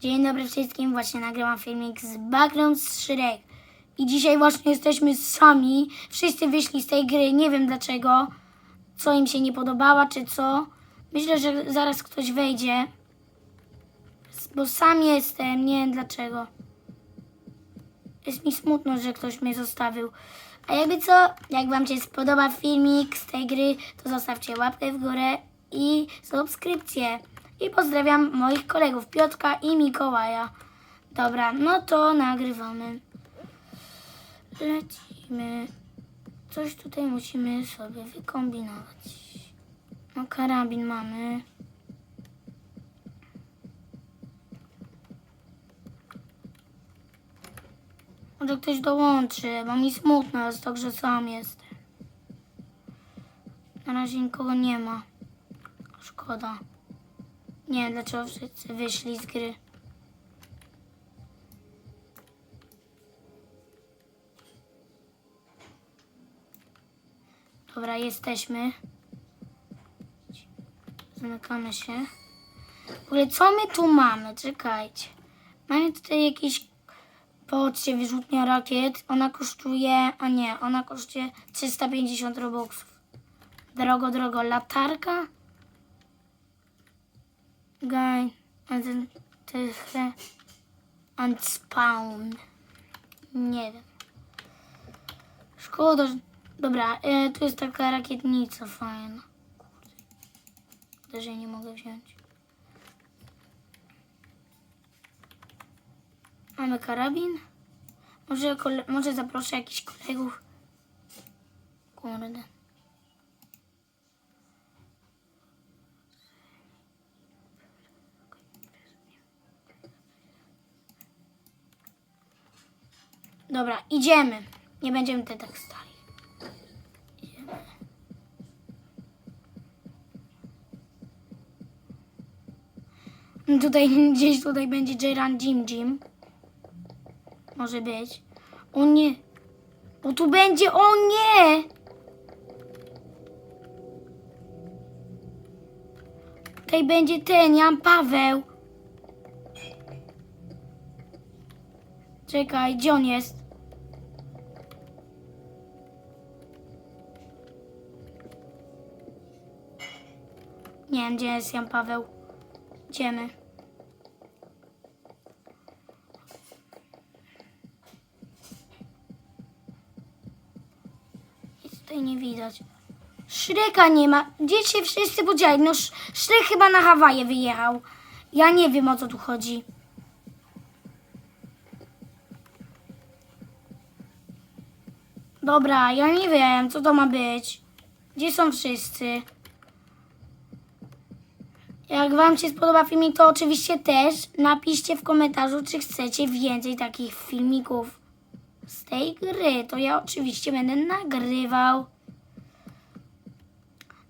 Dzień dobry wszystkim, właśnie nagrywam filmik z Backrooms Shrek. I dzisiaj właśnie jesteśmy sami. Wszyscy wyszli z tej gry, nie wiem dlaczego. Co im się nie podobała, czy co. Myślę, że zaraz ktoś wejdzie. Bo sam jestem, nie wiem dlaczego. Jest mi smutno, że ktoś mnie zostawił. A jakby co, jak wam się spodoba filmik z tej gry, to zostawcie łapkę w górę i subskrypcję. I pozdrawiam moich kolegów Piotrka i Mikołaja. Dobra, no to nagrywamy. Lecimy. Coś tutaj musimy sobie wykombinować. No karabin mamy. Może ktoś dołączy, bo mi smutno jest to, że sam jestem. Na razie nikogo nie ma. Szkoda. Nie wiem dlaczego wszyscy wyszli z gry. Dobra, jesteśmy. Zamykamy się. W ogóle co my tu mamy? Czekajcie. Mamy tutaj jakieś Patrzcie, wyrzutnia rakiet. Ona kosztuje, a nie, ona kosztuje 350 robuxów. Drogo, drogo. Latarka? And spawn. Nie wiem. Szkoda, że... Dobra, e, tu jest taka rakietnica fajna. Kurde. Że nie mogę wziąć. Mamy karabin. Może, może zaproszę jakichś kolegów. Kurde. Dobra, idziemy. Nie będziemy tutaj tak stali. Idziemy. Tutaj gdzieś tutaj będzie Jeran Jim Jim. Może być. O nie. O tu będzie. O nie. Tutaj będzie ten Jan Paweł. Czekaj, gdzie on jest? Wiem, gdzie jest Jan Paweł. Idziemy. Nic tutaj nie widać. Szreka nie ma. Gdzie się wszyscy podzieli? No Sz- Szrek chyba na Hawaje wyjechał. Ja nie wiem o co tu chodzi. Dobra, ja nie wiem, co to ma być. Gdzie są wszyscy? Jak Wam się spodoba filmik, to oczywiście też napiszcie w komentarzu, czy chcecie więcej takich filmików z tej gry. To ja oczywiście będę nagrywał.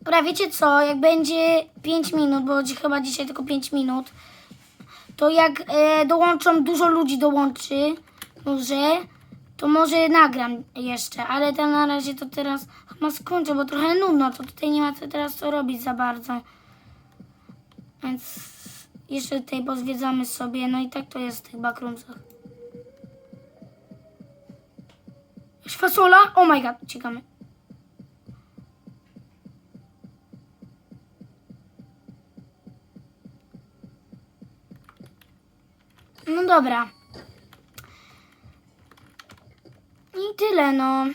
Dobra, wiecie co? Jak będzie 5 minut, bo chyba dzisiaj tylko 5 minut, to jak e, dołączą, dużo ludzi dołączy, może, to może nagram jeszcze, ale to na razie to teraz chyba skończę, bo trochę nudno, to tutaj nie ma co teraz co robić za bardzo. Więc jeszcze tutaj pozwiedzamy sobie, no i tak to jest w tych backroomsach. Fasola? Oh my god, uciekamy. No dobra. I tyle, no.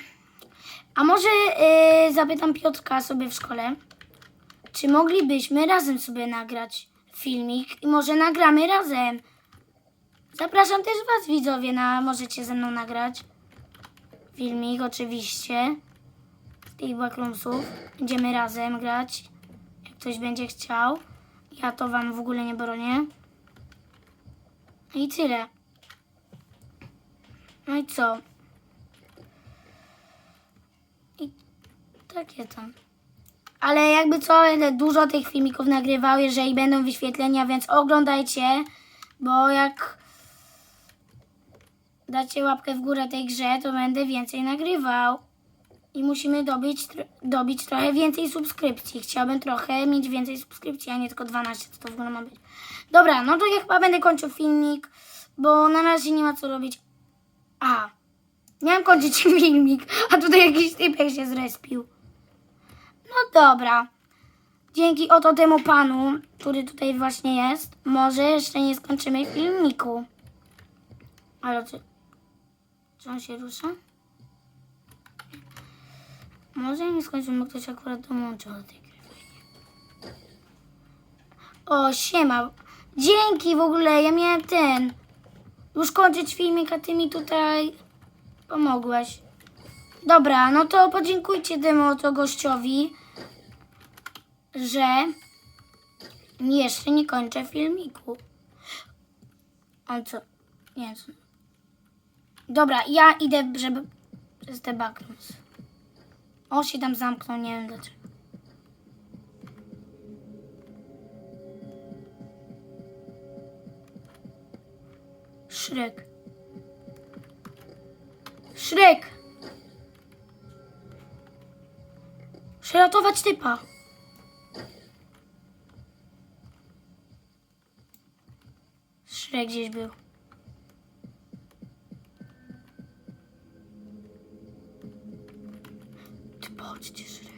A może yy, zapytam Piotrka sobie w szkole, czy moglibyśmy razem sobie nagrać filmik i może nagramy razem. Zapraszam też Was, widzowie, na możecie ze mną nagrać filmik, oczywiście, z tych backroomsów. Będziemy razem grać, jak ktoś będzie chciał. Ja to Wam w ogóle nie bronię. I tyle. No i co? I takie tam. Ale jakby co, dużo tych filmików nagrywał, jeżeli będą wyświetlenia, więc oglądajcie, bo jak dacie łapkę w górę tej grze, to będę więcej nagrywał. I musimy dobić, dobić trochę więcej subskrypcji. Chciałabym trochę mieć więcej subskrypcji, a nie tylko 12, co to w ogóle ma być. Dobra, no to ja chyba będę kończył filmik, bo na razie nie ma co robić. A, miałem kończyć filmik, a tutaj jakiś typek się zrespił. No dobra. Dzięki oto temu panu, który tutaj właśnie jest, może jeszcze nie skończymy filmiku. Ale czy, czy on się rusza? Może nie skończymy, ktoś akurat dołączył do tej gry. O, siema. Dzięki w ogóle, ja miałem ten. Już kończyć filmik, a ty mi tutaj pomogłeś. Dobra, no to podziękujcie temu oto gościowi, że jeszcze nie kończę filmiku. On co? Nie co. Dobra, ja idę, żeby backrooms. On się tam zamknął, nie wiem dlaczego. Szrek. Szrek! Muszę ratować typa. Szrek gdzieś był. Ty chodźcie, Szrek.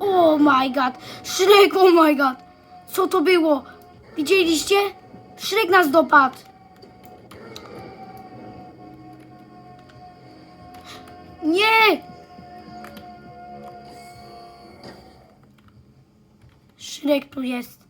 Oh my god! Szrek, oh my god! Co to było? Widzieliście? Szrek nas dopadł! Nie! Szrek tu jest.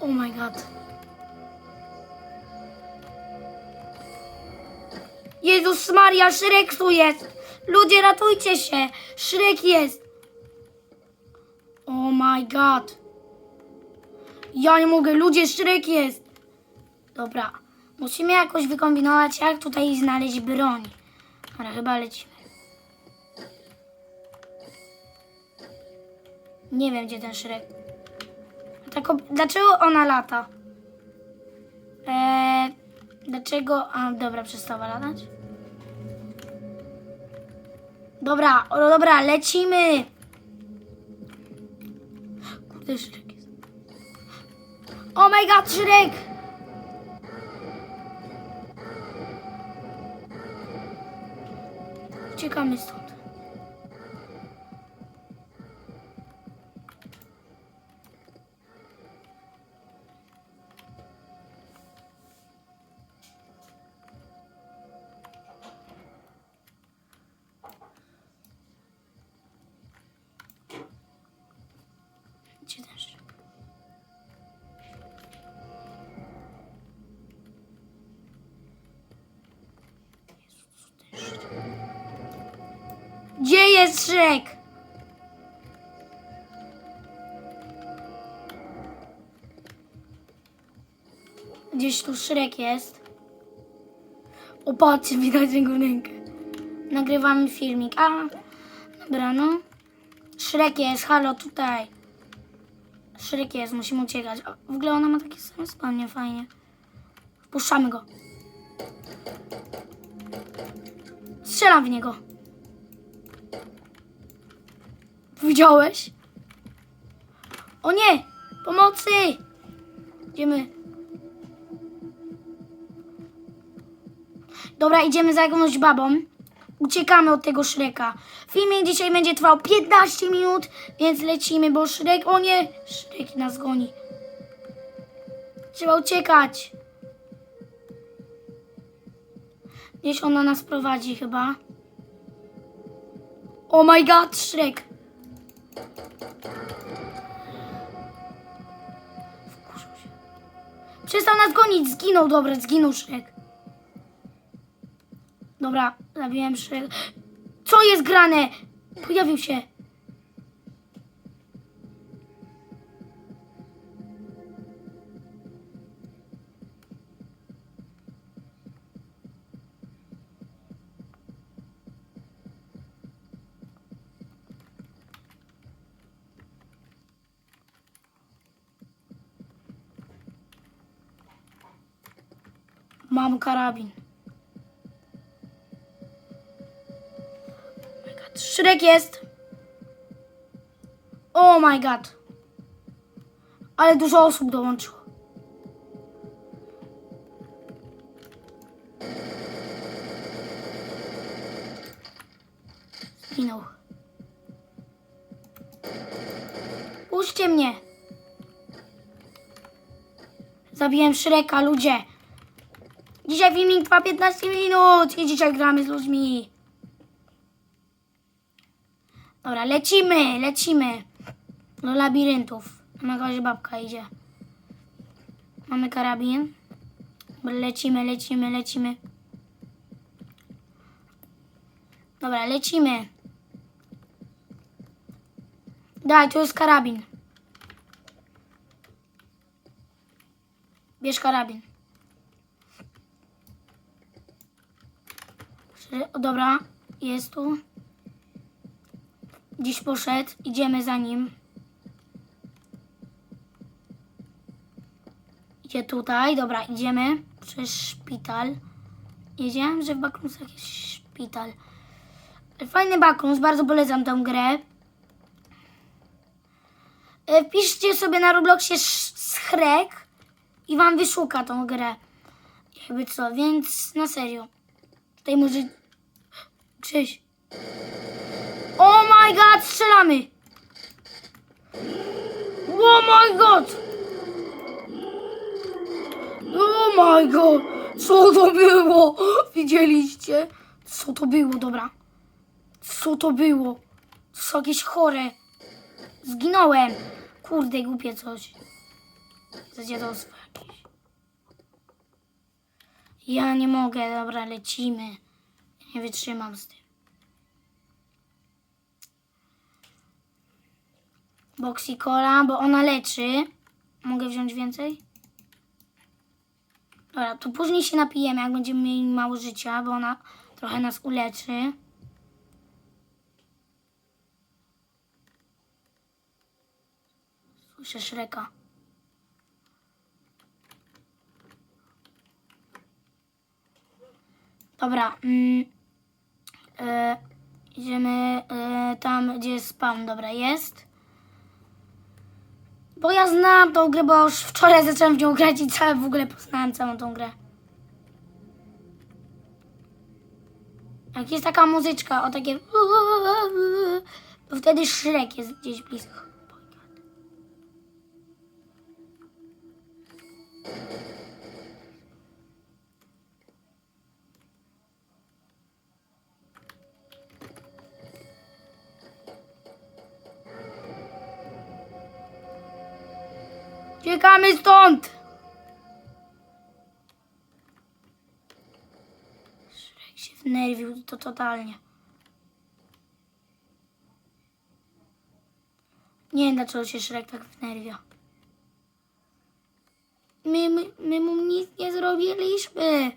Oh my god. Jezus Maria, Szrek tu jest! Ludzie, ratujcie się! Szrek jest! Oh my god. Ja nie mogę, ludzie, Szrek jest! Dobra, musimy jakoś wykombinować, jak tutaj znaleźć broń. Ale chyba lecimy. Nie wiem, gdzie ten Szrek. Tak, ob- dlaczego ona lata? Eee, dlaczego... A, dobra, przestała latać. Dobra, o, dobra, lecimy! Kurde, Szrek jest. Oh my god, Szrek! Uciekamy stąd. Szrek? Gdzieś tu Szrek jest. O, patrzcie, widać jego rękę. Nagrywamy filmik. A, dobra, no. Szrek jest, halo, tutaj. Szrek jest, musimy uciekać. O, W ogóle ona ma takie same spodnie, fajnie. Wpuszczamy go. Strzelam w niego. Widziałeś? O nie! Pomocy! Idziemy. Dobra, idziemy za jakąś babą. Uciekamy od tego Szreka. Filmik dzisiaj będzie trwał 15 minut, więc lecimy, bo Szrek... O nie! Szrek nas goni. Trzeba uciekać. Gdzieś ona nas prowadzi chyba. Oh my god. Wkurzył się. Przestał nas gonić, zginął, dobra, zginął Szrek. Dobra, zabiłem Szrek. Co jest grane? Pojawił się. Mam karabin. Oh my god. Szrek jest. Oh my god. Ale dużo osób dołączyło. Zginął. Puśćcie mnie. Zabiłem Szreka, ludzie. Dzisiaj filmik trwa 15 minut i dzisiaj gramy z ludźmi. Dobra, lecimy, lecimy. Do labiryntów. Tam jakaś babka idzie. Mamy karabin. Lecimy, lecimy, lecimy. Dobra, lecimy. Daj, tu jest karabin. Bierz karabin. O, Dobra, jest tu. Dziś poszedł, idziemy za nim. Idzie tutaj, dobra, idziemy przez szpital. Wiedziałem, że w Backroomsach jest szpital. Fajny Backrooms, bardzo polecam tę grę. E, Wpiszcie sobie na Robloxie schrek i wam wyszuka tą grę. Jakby co, więc na serio. Tutaj może... Krzyś. Oh my god, strzelamy! Oh my god! Oh my god! Co to było? Widzieliście? Co to było, dobra? Co to było? To są jakieś chore. Zginąłem. Kurde, głupie coś. Za dziadostwo jakieś. Ja nie mogę, dobra, lecimy. Nie wytrzymam z tym. Boxy Cola, bo ona leczy. Mogę wziąć więcej? Dobra, to później się napijemy, jak będziemy mieli mało życia, bo ona trochę nas uleczy. Słyszę Szreka. Dobra. Mm, e, idziemy e, tam, gdzie jest spawn. Dobra, jest. Bo ja znam tą grę, bo już wczoraj zacząłem w nią grać i całe w ogóle poznałem całą tą grę. Jak jest taka muzyczka, o takie... To wtedy Shrek jest gdzieś blisko. Uciekamy stąd! Shrek się wnerwił to totalnie. Nie wiem dlaczego się Shrek tak wnerwia. My, my, my mu nic nie zrobiliśmy.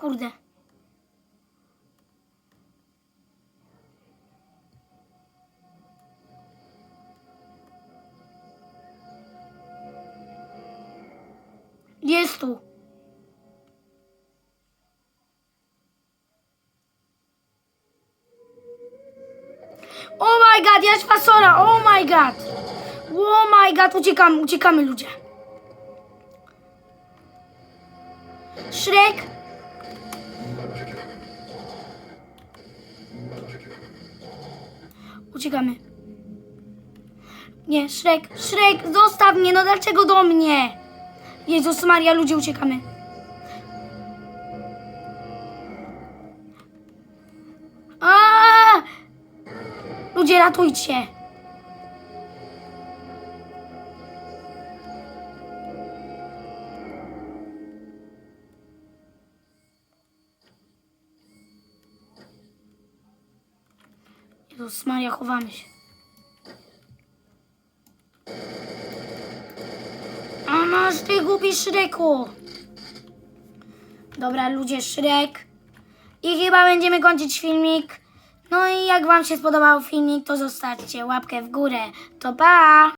Kurde. Jest tu. Oh my god, jest fasola. Oh my god. Oh my god, uciekamy, uciekamy ludzie. Shrek. Uciekamy. Nie, Shrek, Shrek, zostaw mnie, no dlaczego do mnie? Jezus Maria, ludzie, uciekamy. Ludzie, ratujcie. Jezus Maria, chowamy się. A masz ty głupi Szreku. Dobra, ludzie, Szrek. I chyba będziemy kończyć filmik. No i jak wam się spodobał filmik, to zostawcie łapkę w górę. To pa!